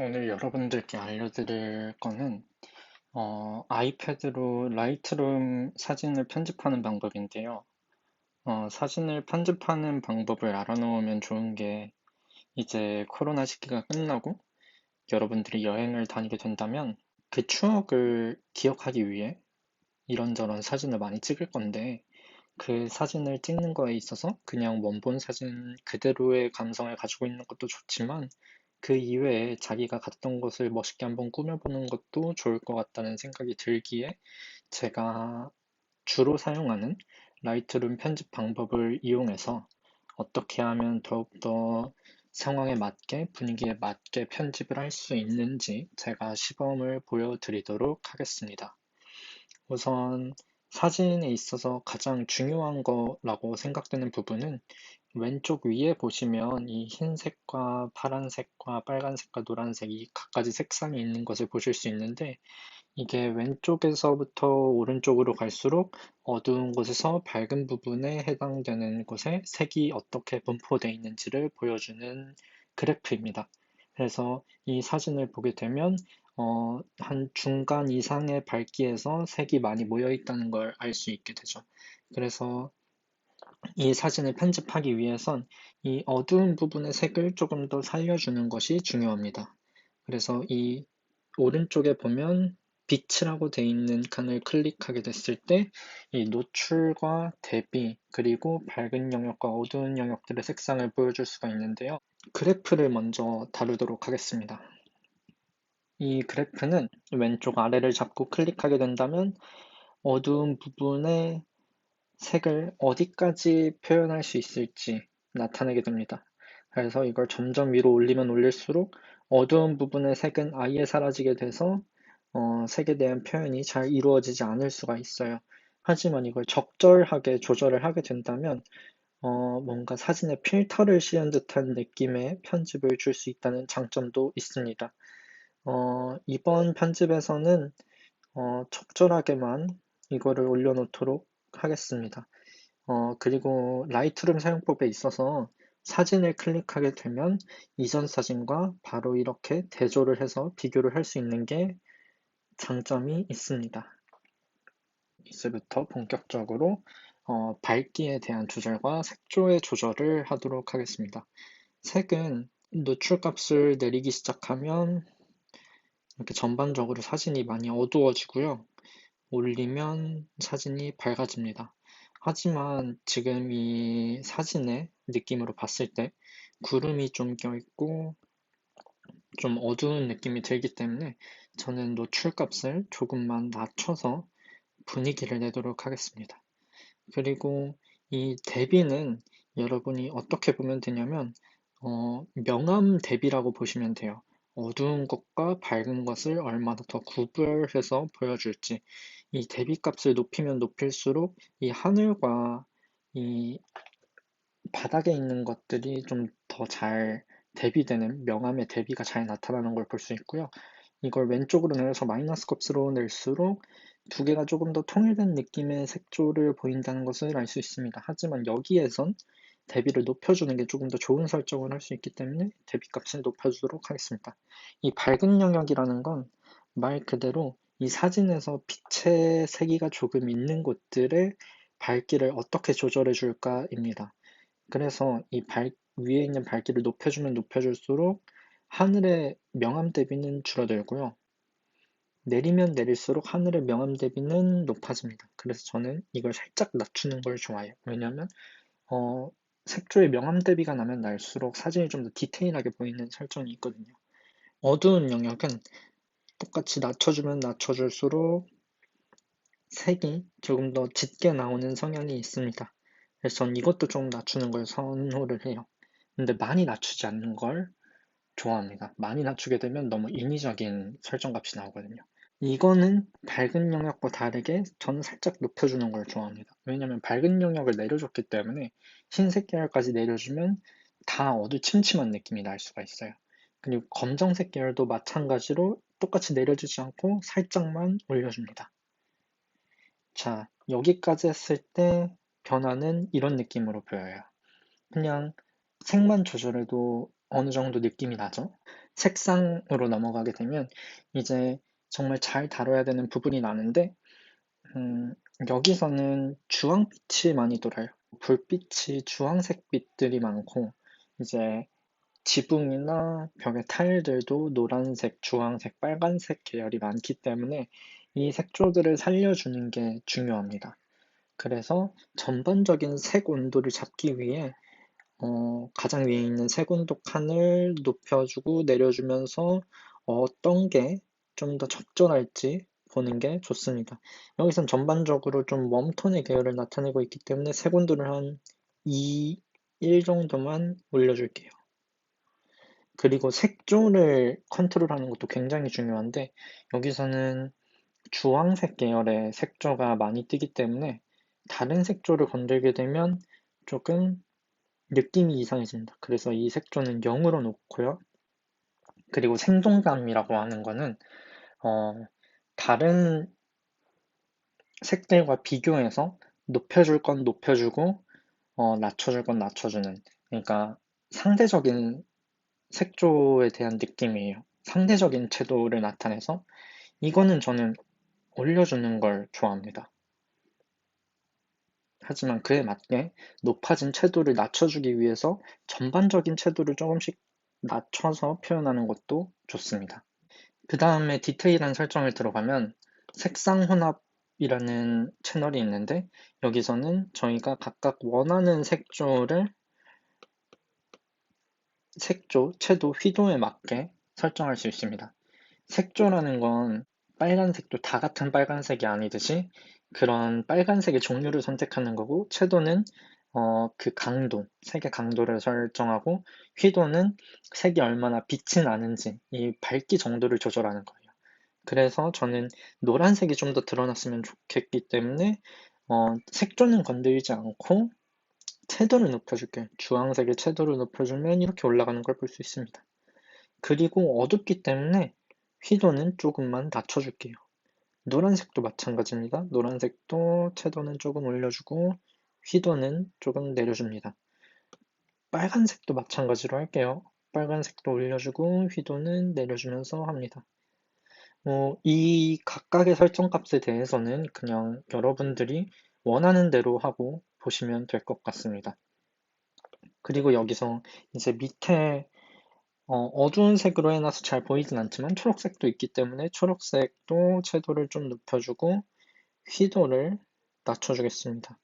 오늘 여러분들께 알려드릴 거는 어, 아이패드로 라이트룸 사진을 편집하는 방법인데요. 어, 사진을 편집하는 방법을 알아놓으면 좋은 게 이제 코로나 시기가 끝나고 여러분들이 여행을 다니게 된다면 그 추억을 기억하기 위해 이런저런 사진을 많이 찍을 건데 그 사진을 찍는 거에 있어서 그냥 원본 사진 그대로의 감성을 가지고 있는 것도 좋지만 그 이외에 자기가 갔던 곳을 멋있게 한번 꾸며보는 것도 좋을 것 같다는 생각이 들기에 제가 주로 사용하는 라이트룸 편집 방법을 이용해서 어떻게 하면 더욱더 상황에 맞게 분위기에 맞게 편집을 할 수 있는지 제가 시범을 보여드리도록 하겠습니다. 우선 사진에 있어서 가장 중요한 거라고 생각되는 부분은 왼쪽 위에 보시면 이 흰색과 파란색과 빨간색과 노란색 이 각가지 색상이 있는 것을 보실 수 있는데 이게 왼쪽에서부터 오른쪽으로 갈수록 어두운 곳에서 밝은 부분에 해당되는 곳에 색이 어떻게 분포되어 있는지를 보여주는 그래프입니다. 그래서 이 사진을 보게 되면 어, 한 중간 이상의 밝기에서 색이 많이 모여 있다는 걸 알 수 있게 되죠. 그래서 이 사진을 편집하기 위해선 이 어두운 부분의 색을 조금 더 살려주는 것이 중요합니다. 그래서 이 오른쪽에 보면 빛이라고 되어 있는 칸을 클릭하게 됐을 때 이 노출과 대비 그리고 밝은 영역과 어두운 영역들의 색상을 보여줄 수가 있는데요. 그래프를 먼저 다루도록 하겠습니다. 이 그래프는 왼쪽 아래를 잡고 클릭하게 된다면 어두운 부분의 색을 어디까지 표현할 수 있을지 나타내게 됩니다. 그래서 이걸 점점 위로 올리면 올릴수록 어두운 부분의 색은 아예 사라지게 돼서 어, 색에 대한 표현이 잘 이루어지지 않을 수가 있어요. 하지만 이걸 적절하게 조절을 하게 된다면 어, 뭔가 사진에 필터를 씌운 듯한 느낌의 편집을 줄 수 있다는 장점도 있습니다. 어, 이번 편집에서는 어, 적절하게만 이거를 올려놓도록 하겠습니다. 어, 그리고 라이트룸 사용법에 있어서 사진을 클릭하게 되면 이전 사진과 바로 이렇게 대조를 해서 비교를 할 수 있는 게 장점이 있습니다. 이제부터 본격적으로 어, 밝기에 대한 조절과 색조의 조절을 하도록 하겠습니다. 색은 노출값을 내리기 시작하면 이렇게 전반적으로 사진이 많이 어두워지고요. 올리면 사진이 밝아집니다. 하지만 지금 이 사진의 느낌으로 봤을 때 구름이 좀 껴있고 좀 어두운 느낌이 들기 때문에 저는 노출값을 조금만 낮춰서 분위기를 내도록 하겠습니다. 그리고 이 대비는 여러분이 어떻게 보면 되냐면 어, 명암 대비라고 보시면 돼요. 어두운 것과 밝은 것을 얼마나 더 구별해서 보여줄지 이 대비값을 높이면 높일수록 이 하늘과 이 바닥에 있는 것들이 좀 더 잘 대비되는 명암의 대비가 잘 나타나는 걸 볼 수 있고요. 이걸 왼쪽으로 내려서 마이너스 값으로 낼수록 두 개가 조금 더 통일된 느낌의 색조를 보인다는 것을 알 수 있습니다. 하지만 여기에선 대비를 높여주는 게 조금 더 좋은 설정을 할 수 있기 때문에 대비값을 높여주도록 하겠습니다. 이 밝은 영역이라는 건 말 그대로 이 사진에서 빛의 세기가 조금 있는 곳들의 밝기를 어떻게 조절해 줄까입니다. 그래서 이 밝, 위에 있는 밝기를 높여주면 높여줄수록 하늘의 명암 대비는 줄어들고요. 내리면 내릴수록 하늘의 명암 대비는 높아집니다. 그래서 저는 이걸 살짝 낮추는 걸 좋아해요. 왜냐하면 어, 색조의 명암 대비가 나면 날수록 사진이 좀 더 디테일하게 보이는 설정이 있거든요. 어두운 영역은 똑같이 낮춰주면 낮춰줄수록 색이 조금 더 짙게 나오는 성향이 있습니다. 그래서 전 이것도 좀 낮추는 걸 선호를 해요. 근데 많이 낮추지 않는 걸 좋아합니다. 많이 낮추게 되면 너무 인위적인 설정 값이 나오거든요. 이거는 밝은 영역과 다르게 저는 살짝 높여주는 걸 좋아합니다. 왜냐면 밝은 영역을 내려줬기 때문에 흰색 계열까지 내려주면 다 어두침침한 느낌이 날 수가 있어요. 그리고 검정색 계열도 마찬가지로 똑같이 내려주지 않고 살짝만 올려줍니다. 자, 여기까지 했을 때 변화는 이런 느낌으로 보여요. 그냥 색만 조절해도 어느 정도 느낌이 나죠? 색상으로 넘어가게 되면 이제 정말 잘 다뤄야 되는 부분이 나는데 음, 여기서는 주황빛이 많이 돌아요. 불빛이 주황색 빛들이 많고 이제 지붕이나 벽의 타일들도 노란색, 주황색, 빨간색 계열이 많기 때문에 이 색조들을 살려주는 게 중요합니다. 그래서 전반적인 색 온도를 잡기 위해 어, 가장 위에 있는 색 온도 칸을 높여주고 내려주면서 어떤 게 좀 더 적절할지 보는 게 좋습니다. 여기선 전반적으로 좀 웜톤의 계열을 나타내고 있기 때문에 색 온도를 한 2, 1 정도만 올려줄게요. 그리고 색조를 컨트롤하는 것도 굉장히 중요한데 여기서는 주황색 계열의 색조가 많이 뜨기 때문에 다른 색조를 건들게 되면 조금 느낌이 이상해집니다. 그래서 이 색조는 0으로 놓고요. 그리고 생동감이라고 하는 거는 어, 다른 색들과 비교해서 높여줄 건 높여주고 어, 낮춰줄 건 낮춰주는 그러니까 상대적인 색조에 대한 느낌이에요. 상대적인 채도를 나타내서 이거는 저는 올려주는 걸 좋아합니다. 하지만 그에 맞게 높아진 채도를 낮춰주기 위해서 전반적인 채도를 조금씩 낮춰서 표현하는 것도 좋습니다. 그 다음에 디테일한 설정을 들어가면 색상 혼합이라는 채널이 있는데 여기서는 저희가 각각 원하는 색조를 색조, 채도, 휘도에 맞게 설정할 수 있습니다. 색조라는 건 빨간색도 다 같은 빨간색이 아니듯이 그런 빨간색의 종류를 선택하는 거고 채도는 어, 그 강도, 색의 강도를 설정하고 휘도는 색이 얼마나 빛이 나는지 이 밝기 정도를 조절하는 거예요. 그래서 저는 노란색이 좀 더 드러났으면 좋겠기 때문에 어, 색조는 건드리지 않고 채도를 높여줄게요. 주황색의 채도를 높여주면 이렇게 올라가는 걸 볼 수 있습니다. 그리고 어둡기 때문에 휘도는 조금만 낮춰줄게요. 노란색도 마찬가지입니다. 노란색도 채도는 조금 올려주고 휘도는 조금 내려줍니다. 빨간색도 마찬가지로 할게요. 빨간색도 올려주고 휘도는 내려주면서 합니다. 어, 이 각각의 설정 값에 대해서는 그냥 여러분들이 원하는 대로 하고 보시면 될 것 같습니다. 그리고 여기서 이제 밑에 어, 두운 색으로 해놔서 잘 보이진 않지만 초록색도 있기 때문에 초록색도 채도를 좀 높여주고 휘도를 낮춰주겠습니다.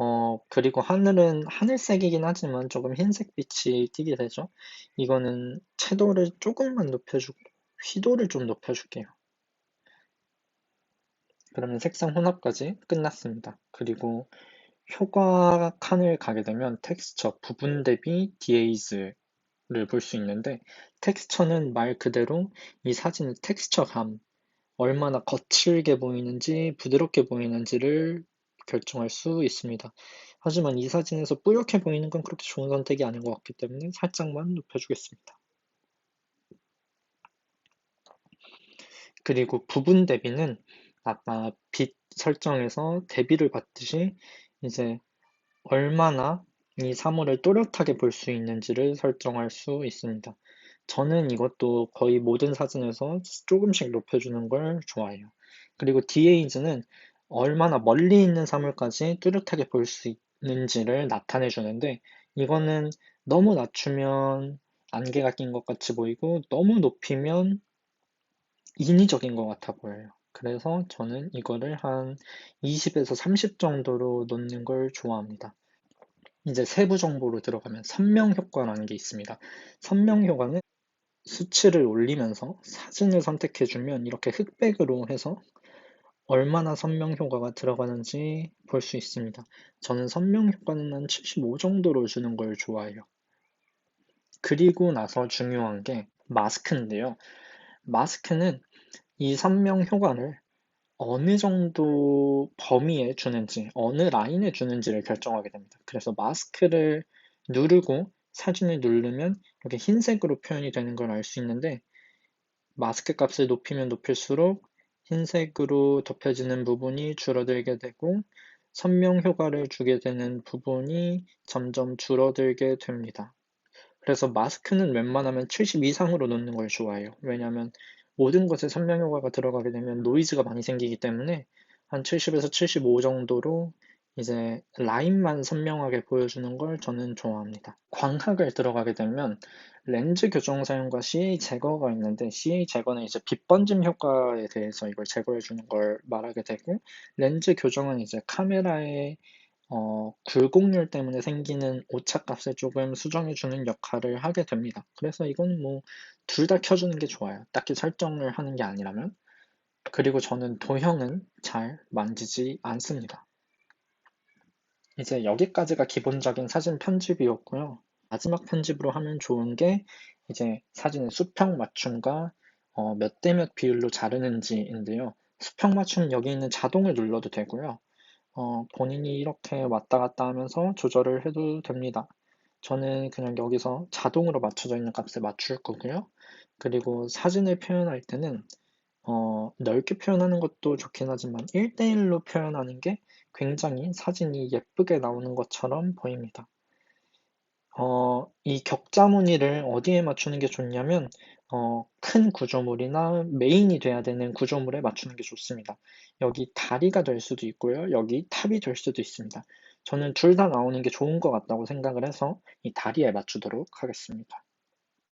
어, 그리고 하늘은 하늘색이긴 하지만 조금 흰색 빛이 띄게 되죠. 이거는 채도를 조금만 높여주고 휘도를 좀 높여줄게요. 그러면 색상 혼합까지 끝났습니다. 그리고 효과 칸을 가게 되면 텍스처, 부분 대비 디에이즈를 볼 수 있는데 텍스처는 말 그대로 이 사진의 텍스처감, 얼마나 거칠게 보이는지 부드럽게 보이는지를 결정할 수 있습니다. 하지만 이 사진에서 뿌옇게 보이는 건 그렇게 좋은 선택이 아닌 것 같기 때문에 살짝만 높여주겠습니다. 그리고 부분 대비는 아까 빛 설정에서 대비를 받듯이 이제 얼마나 이 사물을 또렷하게 볼 수 있는지를 설정할 수 있습니다. 저는 이것도 거의 모든 사진에서 조금씩 높여주는 걸 좋아해요. 그리고 디에이즈는 얼마나 멀리 있는 사물까지 뚜렷하게 볼 수 있는지를 나타내 주는데 이거는 너무 낮추면 안개가 낀 것 같이 보이고 너무 높이면 인위적인 것 같아 보여요. 그래서 저는 이거를 한 20에서 30 정도로 놓는 걸 좋아합니다. 이제 세부 정보로 들어가면 선명 효과라는 게 있습니다. 선명 효과는 수치를 올리면서 사진을 선택해주면 이렇게 흑백으로 해서 얼마나 선명 효과가 들어가는지 볼 수 있습니다. 저는 선명 효과는 한 75 정도로 주는 걸 좋아해요. 그리고 나서 중요한 게 마스크인데요. 마스크는 이 선명 효과를 어느 정도 범위에 주는지, 어느 라인에 주는지를 결정하게 됩니다. 그래서 마스크를 누르고 사진을 누르면 이렇게 흰색으로 표현이 되는 걸 알 수 있는데 마스크 값을 높이면 높일수록 흰색으로 덮여지는 부분이 줄어들게 되고 선명 효과를 주게 되는 부분이 점점 줄어들게 됩니다. 그래서 마스크는 웬만하면 70 이상으로 놓는 걸 좋아해요. 왜냐하면 모든 것에 선명 효과가 들어가게 되면 노이즈가 많이 생기기 때문에 한 70에서 75 정도로 이제 라인만 선명하게 보여주는 걸 저는 좋아합니다. 광학을 들어가게 되면 렌즈 교정 사용과 CA 제거가 있는데 CA 제거는 이제 빛 번짐 효과에 대해서 이걸 제거해 주는 걸 말하게 되고 렌즈 교정은 이제 카메라의 어, 굴곡률 때문에 생기는 오차값을 조금 수정해 주는 역할을 하게 됩니다. 그래서 이건 뭐 둘 다 켜주는 게 좋아요. 딱히 설정을 하는 게 아니라면. 그리고 저는 도형은 잘 만지지 않습니다. 이제 여기까지가 기본적인 사진 편집이었고요. 마지막 편집으로 하면 좋은 게 이제 사진의 수평 맞춤과 어, 몇 대 몇 비율로 자르는지인데요. 수평 맞춤 여기 있는 자동을 눌러도 되고요. 어, 본인이 이렇게 왔다 갔다 하면서 조절을 해도 됩니다. 저는 그냥 여기서 자동으로 맞춰져 있는 값에 맞출 거고요. 그리고 사진을 표현할 때는 어, 넓게 표현하는 것도 좋긴 하지만 1대1로 표현하는 게 굉장히 사진이 예쁘게 나오는 것처럼 보입니다. 어, 이 격자 무늬를 어디에 맞추는 게 좋냐면 어, 큰 구조물이나 메인이 돼야 되는 구조물에 맞추는 게 좋습니다. 여기 다리가 될 수도 있고요. 여기 탑이 될 수도 있습니다. 저는 둘 다 나오는 게 좋은 것 같다고 생각을 해서 이 다리에 맞추도록 하겠습니다.